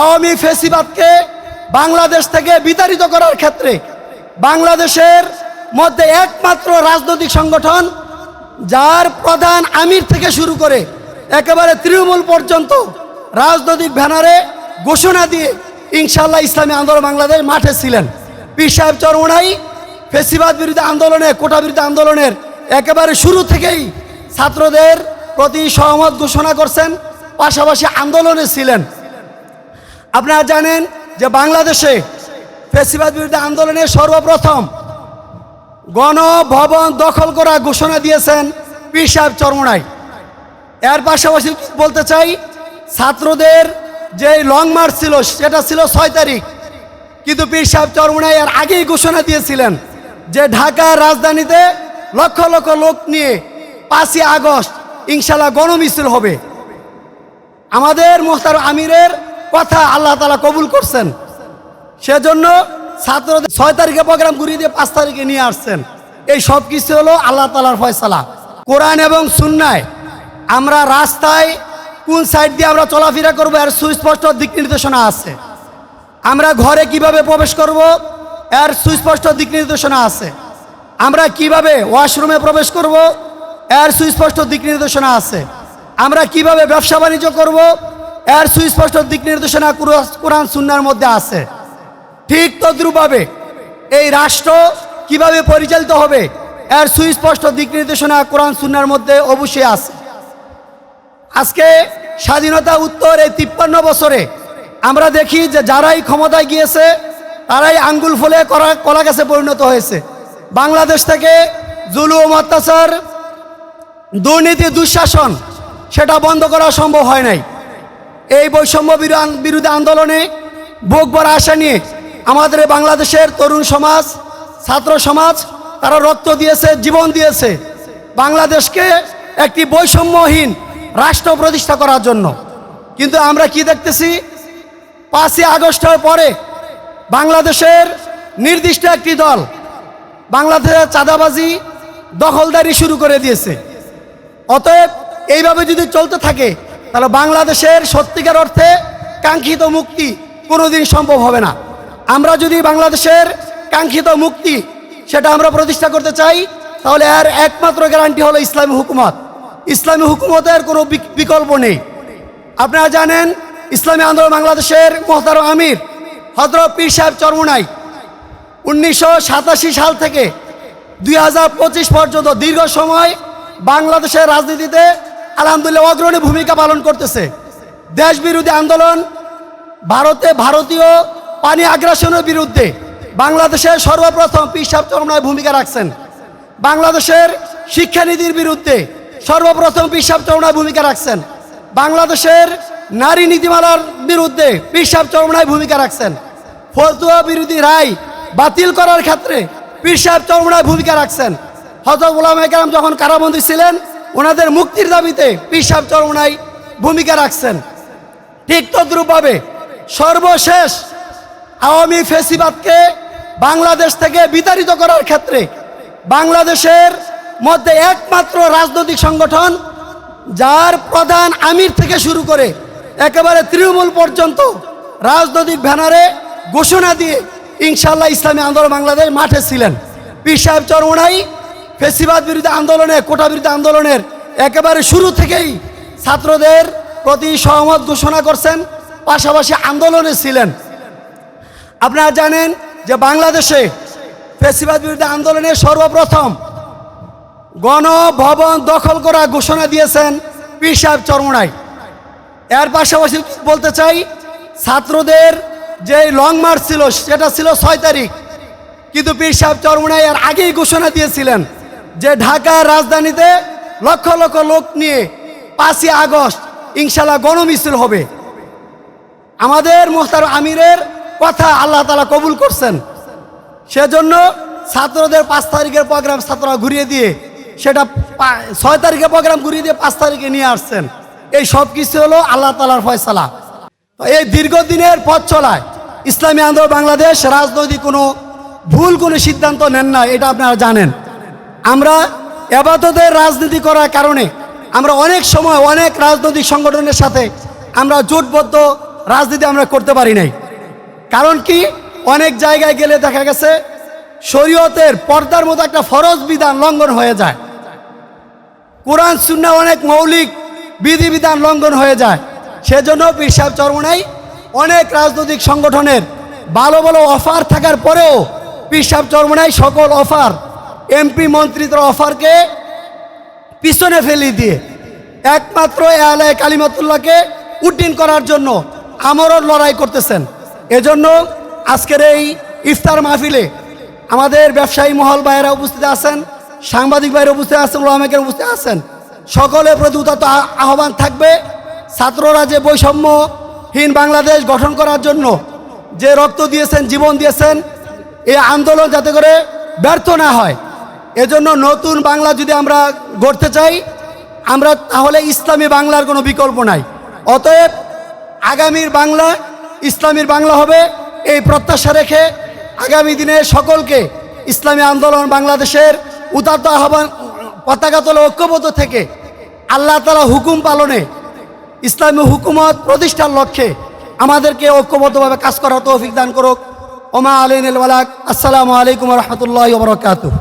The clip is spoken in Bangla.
আওয়ামী ফেসিবাদকে বাংলাদেশ থেকে বিতাড়িত করার ক্ষেত্রে বাংলাদেশের মধ্যে একমাত্র রাজনৈতিক সংগঠন, যার প্রধান আমির থেকে শুরু করে একেবারে তৃণমূল পর্যন্ত রাজনৈতিক ব্যানারে ঘোষণা দিয়ে ইনশাল্লাহ ইসলামী আন্দোলন বাংলাদেশ মাঠে ছিলেন। পীর সাহেব চরমনাই ফেসিবাদ বিরোধী আন্দোলনে, কোটা বিরোধী আন্দোলনের একেবারে শুরু থেকেই ছাত্রদের প্রতি সহমত ঘোষণা করছেন, পাশাপাশি আন্দোলনে ছিলেন। আপনারা জানেন যে বাংলাদেশে ফেসিবাদ বিরুদ্ধে আন্দোলনে সর্বপ্রথম গণভবন দখল করা ঘোষণা দিয়েছেন পীর সাহেব চরমনাই। এর পাশাপাশি বলতে চাই, ছাত্রদের যে লং মার্চ ছিল, সেটা ছিল ছয় তারিখ। কিন্তু পীর সাহেব চরমনাই এর আগেই ঘোষণা দিয়েছিলেন যে ঢাকার রাজধানীতে লক্ষ লক্ষ লোক নিয়ে পাঁচই আগস্ট ইনশাল্লাহ গণমিছিল হবে। আমাদের মোহতার আমিরের কথা আল্লাহ তালা কবুল করছেন। সেজন্য ছাত্রদের ছয় তারিখে প্রোগ্রাম ঘুরিয়ে দিয়ে পাঁচ তারিখে নিয়ে আসছেন। এই সব কিছু হলো আল্লাহ তালার ফয়সালা। কোরআন এবং সুন্নায় আমরা রাস্তায় কোন সাইড দিয়ে আমরা চলাফেরা করব এর সুস্পষ্ট দিক নির্দেশনা আছে। আমরা ঘরে কীভাবে প্রবেশ করব এর সুস্পষ্ট দিক নির্দেশনা আছে। আমরা কীভাবে ওয়াশরুমে প্রবেশ করব এর সুস্পষ্ট দিক নির্দেশনা আছে। আমরা কীভাবে ব্যবসা বাণিজ্য করব এর সুস্পষ্ট দিক নির্দেশনা কুরআ- কোরআন সুন্নার মধ্যে আছে। ঠিক তদ্রুপভাবে এই রাষ্ট্র কীভাবে পরিচালিত হবে, এর সুস্পষ্ট দিক নির্দেশনা কোরআন সুন্নার মধ্যে অবশ্যই আছে। আজকে স্বাধীনতা উত্তর এই তিপ্পান্ন বছরে আমরা দেখি যে যারাই ক্ষমতায় গিয়েছে, তারাই আঙ্গুল ফুলে করা কলা গাছে পরিণত হয়েছে। বাংলাদেশ থেকে জুলুম, অত্যাচার, দুর্নীতি, দুঃশাসন, সেটা বন্ধ করা সম্ভব হয় নাই। এই বৈষম্য বিরো- বিরোধী আন্দোলনে বুক ভরা আশা নিয়ে আমাদের বাংলাদেশের তরুণ সমাজ, ছাত্র সমাজ, তারা রক্ত দিয়েছে, জীবন দিয়েছে বাংলাদেশকে একটি বৈষম্যহীন রাষ্ট্র প্রতিষ্ঠা করার জন্য। কিন্তু আমরা কি দেখতেছি? পাঁচই আগস্টের পরে বাংলাদেশের নির্দিষ্ট একটি দল বাংলাদেশের চাঁদাবাজি দখলদারি শুরু করে দিয়েছে। অতএব এইভাবে যদি চলতে থাকে তাহলে বাংলাদেশের সত্যিকার অর্থে কাঙ্ক্ষিত মুক্তি কোনোদিন সম্ভব হবে না। আমরা যদি বাংলাদেশের কাঙ্ক্ষিত মুক্তি সেটা আমরা প্রতিষ্ঠা করতে চাই, তাহলে এর একমাত্র গ্যারান্টি হলো ইসলামী হুকুমত। ইসলামী হুকুমতের কোনো বিক- বিকল্প নেই। আপনারা জানেন, ইসলামী আন্দোলন বাংলাদেশের মোহতার আমির হজরত পীর সাহেব চরমুনাই, উনিশশো সাতাশি সাল থেকে দুই হাজার পঁচিশ পর্যন্ত দীর্ঘ সময় বাংলাদেশের রাজনীতিতে আলহামদুলিল্লাহ অগ্রণী ভূমিকা পালন করতেছে। দেশ বিরোধী আন্দোলন, ভারতে ভারতীয় পানি আগ্রাসনের বিরুদ্ধে বাংলাদেশের সর্বপ্রথম পিসাব চরমনায় ভূমিকা রাখছেন। বাংলাদেশের শিক্ষানীতির বিরুদ্ধে সর্বপ্রথম পিসাব চরমনায় ভূমিকা রাখছেন। বাংলাদেশের নারী নীতিমালার বিরুদ্ধে পিসাব চরমনায় ভূমিকা রাখছেন। ফতুয়া বিরোধী রায় বাতিল করার ক্ষেত্রে পীর সাহেব চরমনায় ভূমিকা রাখছেন। হজরত গোলাম একরাম যখন কারাবন্দী ছিলেন ওনাদের মুক্তির দাবিতে পীর সাহেব চরমনায় ভূমিকা রাখছেন। ঠিক তদ্রূপভাবে সর্বশেষ আওয়ামী ফেসিবাদকে বাংলাদেশ থেকে বিতাড়িত করার ক্ষেত্রে বাংলাদেশের মধ্যে একমাত্র রাজনৈতিক সংগঠন, যার প্রধান আমির থেকে শুরু করে একেবারে তৃণমূল পর্যন্ত রাজনৈতিক ব্যানারে ঘোষণা দিয়ে ইনশাল্লাহ ইসলামী আন্দোলন বাংলাদেশ মাঠে ছিলেন। পীর সাহেব ফেসিবাদ বিরোধী আন্দোলনে কোটা বিরোধী আন্দোলনের একেবারে শুরু থেকেই ছাত্রদের প্রতি সহমত ঘোষণা করছেন, পাশাপাশি আন্দোলনে ছিলেন। আপনারা জানেন যে বাংলাদেশে ফেসিবাদ বিরোধী আন্দোলনে সর্বপ্রথম গণভবন দখল করা ঘোষণা দিয়েছেন পীর সাহেব এর পাশাপাশি বলতে চাই, ছাত্রদের যে লং মার্চ ছিল, সেটা ছিল ছয় তারিখ। কিন্তু পীর সাহেব এর আগেই ঘোষণা দিয়েছিলেন যে ঢাকার রাজধানীতে লক্ষ লক্ষ লোক নিয়ে পাঁচই আগস্ট ইনশাল্লাহ গণমিছিল হবে। আমাদের মোহতার আমিরের কথা আল্লাহ তালা কবুল করছেন। সেজন্য ছাত্রদের পাঁচ তারিখের প্রোগ্রাম ছাত্ররা ঘুরিয়ে দিয়ে সেটা ছয় তারিখে প্রোগ্রাম ঘুরিয়ে দিয়ে পাঁচ তারিখে নিয়ে আসছেন। এই সব কিছু হলো আল্লাহ তালার ফয়সালা। এই দীর্ঘদিনের পথ চলায় ইসলামী আন্দোলন বাংলাদেশ রাজনৈতিক কোনো ভুল কোনো সিদ্ধান্ত নেন না, এটা আপনারা জানেন। আমরা এবাদতের রাজনীতি করার কারণে আমরা অনেক সময় অনেক রাজনৈতিক সংগঠনের সাথে আমরা জোটবদ্ধ রাজনীতি আমরা করতে পারি নাই। কারণ কি? অনেক জায়গায় গেলে দেখা গেছে শরীয়তের পর্দার মতো একটা ফরজ বিধান লঙ্ঘন হয়ে যায়। কোরআন শূন্য অনেক মৌলিক বিধিবিধান লঙ্ঘন হয়ে যায়। সেজন্য পীর চরমনাই অনেক রাজনৈতিক সংগঠনের ভালো ভালো অফার থাকার পরেও পীর চরমনাই সকল অফার এমপি মন্ত্রীদের অফারকে পিছনে ফেলে দিয়ে একমাত্র এ আলায় কালিমাতুল্লাহকে উড্ডীন করার জন্য আমরণ লড়াই করতেছেন। এজন্য আজকের এই ইফতার মাহফিলে আমাদের ব্যবসায়ী মহল ভাইয়েরা উপস্থিত আছেন, সাংবাদিক ভাইয়েরা উপস্থিত আছেন ওলামেকের উপস্থিত আছেন। সকলের প্রতি উদাত্ত আ- আহ্বান থাকবে, ছাত্ররা যে বৈষম্যহীন বাংলাদেশ গঠন করার জন্য যে রক্ত দিয়েছেন, জীবন দিয়েছেন, এই আন্দোলন যাতে করে ব্যর্থ না হয়। এজন্য নতুন বাংলা যদি আমরা গড়তে চাই, আমরা তাহলে ইসলামী বাংলার কোনো বিকল্প নাই। অতএব আগামীর বাংলা, ইসলামীর বাংলা হবে, এই প্রত্যাশা রেখে আগামী দিনে সকলকে ইসলামী আন্দোলন বাংলাদেশের উদাত্ত আহ্বান, পতাকা তোলা ঐক্যবদ্ধ থেকে আল্লাহ তালা হুকুম পালনে ইসলামী হুকুমত প্রতিষ্ঠার লক্ষ্যে আমাদেরকে ঐক্যবদ্ধভাবে কাজ করার তৌফিক দান করুক। ওমা আলিন আসসালামু আলাইকুম রহমতুল্লাহ বরকাতুহ।